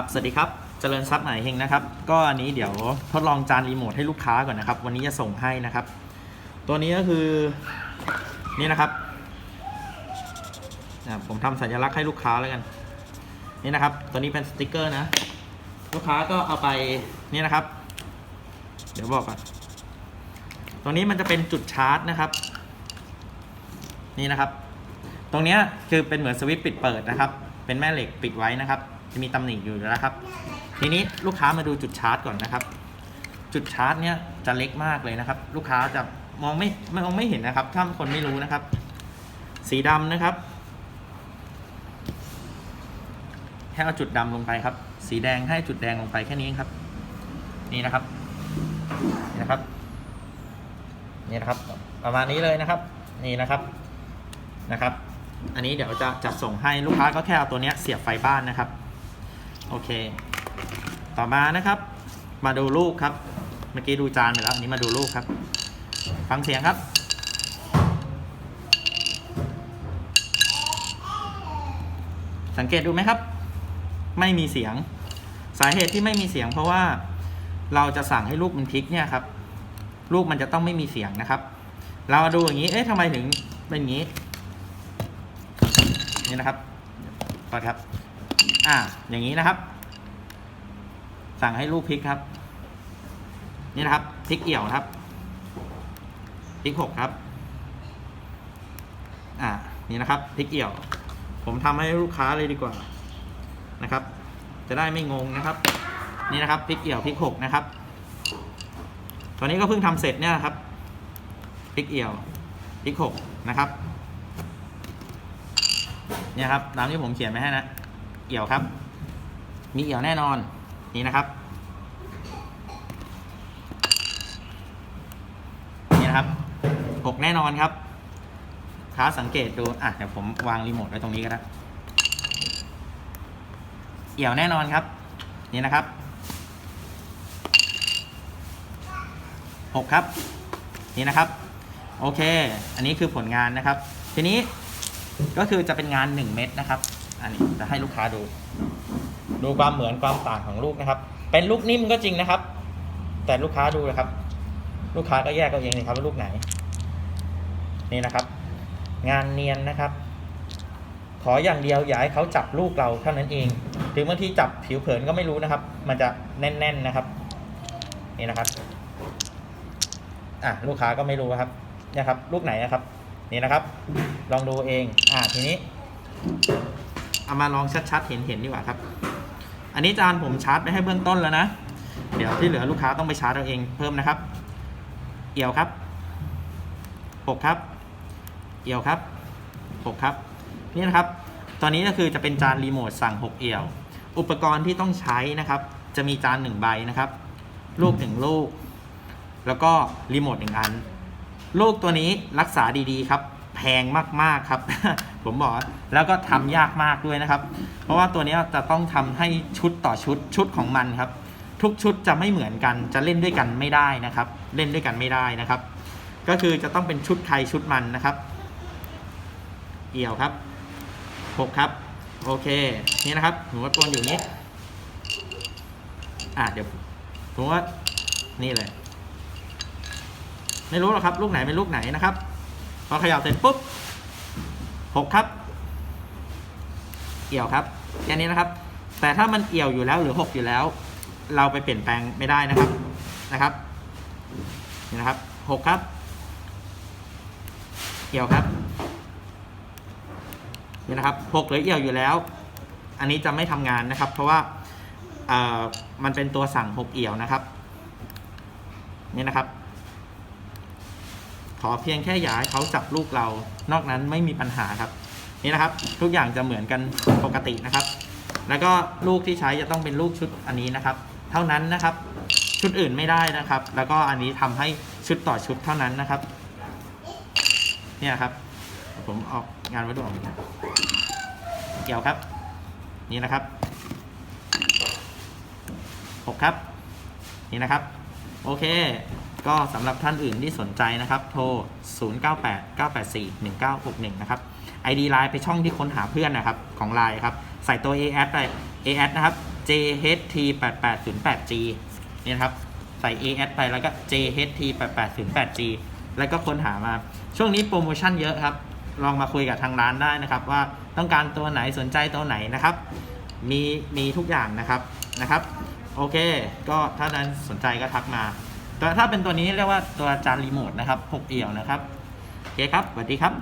ครับสวัสดีครับ เจริญทรัพย์ไหนเฮงนะครับ ก็อันนี้เดี๋ยวทดลองจานรีโมทให้ลูกค้าก่อนนะครับ วันนี้จะส่งให้นะครับ ตัวนี้ก็คือนี่นะครับผมทำสัญลักษณ์ให้ลูกค้าแล้วกัน นี่นะครับ ตัวนี้เป็นสติกเกอร์นะ ลูกค้าก็เอาไปนี่นะครับ เดี๋ยวบอกก่อนตรงนี้มันจะเป็นจุดชาร์จนะครับ นี่นะครับ ตรงเนี้ยคือเป็นเหมือนสวิตช์ปิดเปิดนะครับ เป็นแม่เหล็กปิดไว้นะครับ จะมีตำหนิอยู่แล้วครับ ทีนี้ลูกค้ามาดูจุดชาร์จก่อนนะครับ จุดชาร์จเนี้ยจะเล็กมากเลยนะครับ ลูกค้าจะมองไม่มองไม่เห็นนะครับ ถ้าคนไม่รู้นะครับ สีดำนะครับแค่เอาจุดดำลงไปครับ สีแดงให้จุดแดงลงไปแค่นี้ครับ นี่นะครับนี่นะครับนี่นะครับ ประมาณนี้เลยนะครับ นี่นะครับนะครับ อันนี้เดี๋ยวจะจัดส่งให้ลูกค้าก็แค่เอาตัวเนี้ยเสียบไฟบ้านนะครับ โอเค ต่อมานะครับ มาดูลูกครับ เมื่อกี้ดูจานไปแล้วอันนี้มาดูลูกครับ ฟังเสียงครับ สังเกตดูไหมครับ ไม่มีเสียง สาเหตุที่ไม่มีเสียง เพราะว่าเราจะสั่งให้ลูกมันพลิกเนี่ยครับ ลูกมันจะต้องไม่มีเสียงนะครับ เราาดูอย่างนี้ เอ๊ะทำไมถึงเป็นอย่างนี้ นี่นะครับก่อนครับ อ่า อย่างนี้นะครับ สั่งให้ลูกพลิกครับ นี่นะครับพลิกเอี่ยวครับพลิกหกครับ อ่า นี่นะครับพลิกเอี่ยว ผมทำให้ลูกค้าเลยดีกว่านะครับ จะได้ไม่งงนะครับ นี่นะครับพลิกเอี่ยวพลิกหกนะครับ ตอนนี้ก็เพิ่งทำเสร็จเนี่ยครับพลิกเอี่ยวพลิกหกนะครับ เนี่ยครับตามที่ผมเขียนไว้ให้นะ เอี่ยวครับ มีเอี่ยวแน่นอน นี่นะครับ นี่นะครับหกแน่นอนครับค้าสังเกตดู อะ เดี๋ยวผมวางรีโมทไว้ตรงนี้ก็ได้ เอี่ยวแน่นอนครับ นี่นะครับหกครับ นี่นะครับ โอเค อันนี้คือผลงานนะครับ ทีนี้ก็คือจะเป็นงาน 1 เม็ดนะครับ อันนี้จะให้ลูกค้าดู ดูความเหมือนความต่างของลูกนะครับ เป็นลูกนิ่มก็จริงนะครับ แต่ลูกค้าดูนะครับ ลูกค้าก็แยกเอาเองเลยครับว่าลูกไหน นี่นะครับ งานเนียนนะครับ ขออย่างเดียวอย่าให้เขาจับลูกเราเท่านั้นเอง ถึงบางทีจับผิวเผินก็ไม่รู้นะครับ มันจะแน่น ๆนะครับ นี่นะครับ อะลูกค้าก็ไม่รู้ครับนี่ครับ ลูกไหนนะครับ นี่นะครับ ลองดูเอง อ่าทีนี้ เอามาลองชัดๆ เห็นเห็นดีกว่าครับ อันนี้จานผมชาร์จไปให้เบื้องต้นแล้วนะ เดี๋ยวที่เหลือลูกค้าต้องไปชาร์จเอาเองเพิ่มนะครับ เอี่ยวครับหกครับ เอี่ยวครับหกครับ นี่นะครับ ตอนนี้ก็คือจะเป็นจานรีโมทสั่ง 6 เอี่ยว อุปกรณ์ที่ต้องใช้นะครับ จะมีจาน1ใบนะครับ ลูกหนึ่งลูก แล้วก็รีโมทหนึ่งอัน ลูกตัวนี้รักษาดีๆครับ พงมากๆครับ ผมบอกแล้วก็ทำยากมากด้วยนะครับ เพราะว่าตัวนี้จะต้องทำให้ชุดต่อชุดชุดของมันครับ ทุกชุดจะไม่เหมือนกัน จะเล่นด้วยกันไม่ได้นะครับ เล่นด้วยกันไม่ได้นะครับ ก็คือจะต้องเป็นชุดใครชุดมันนะครับเอี่ยวครับหกครับโอเคนี่นะครับหนูว่าตัวอยู่นี้อะเดี๋ยวผมว่านี่เลย ไม่รู้หรอกครับ ลูกไหนเป็นลูกไหนนะครับ พอเขย่าเสร็จปุ๊บหกครับ เอี่ยวครับแค่นี้นะครับ แต่ถ้ามันเอี่ยวอยู่แล้วหรือหกอยู่แล้ว เราไปเปลี่ยนแปลงไม่ได้นะครับนะครับนี่นะครับหกครับ เอี่ยวครับนี่นะครับหกหรือเอี่ยวอยู่แล้ว อันนี้จะไม่ทำงานนะครับ เพราะว่าเอ่อมันเป็นตัวสั่งหกเอี่ยวนะครับนี่นะครับ ขอเพียงแค่อย่าให้เขาจับลูกเรา นอกนั้นไม่มีปัญหาครับ นี่นะครับ ทุกอย่างจะเหมือนกันปกตินะครับ แล้วก็ลูกที่ใช้จะต้องเป็นลูกชุดอันนี้นะครับ เท่านั้นนะครับ ชุดอื่นไม่ได้นะครับ แล้วก็อันนี้ทำให้ชุดต่อชุดเท่านั้นนะครับ เนี่ยครับ ผมออกงานวัตถุออกมาเกี่ยวครับ นี่นะครับหกครับ นี่นะครับ โอเค ก็สำหรับท่านอื่นที่สนใจนะครับ โทร 0989841961 นะครับ ID Line ไปช่องที่ค้นหาเพื่อนนะครับ ของ Line ครับ ใส่ตัว AS ไป AS นะครับ JHT 8 8 0 8 G นี่นะครับ ใส่ AS ไปแล้วก็ JHT 8 8 0 8 G แล้วก็ค้นหามา ช่วงนี้โปรโมชั่นเยอะครับ ลองมาคุยกับทางร้านได้นะครับ ว่าต้องการตัวไหนสนใจตัวไหนนะครับ มีมีทุกอย่างนะครับนะครับ โอเค ก็ถ้านั้นสนใจก็ทักมา แต่ถ้าเป็นตัวนี้เรียกว่าตัวจานรีโมทนะครับหกเอี่ยวนะครับโอเคครับสวัสดีครับ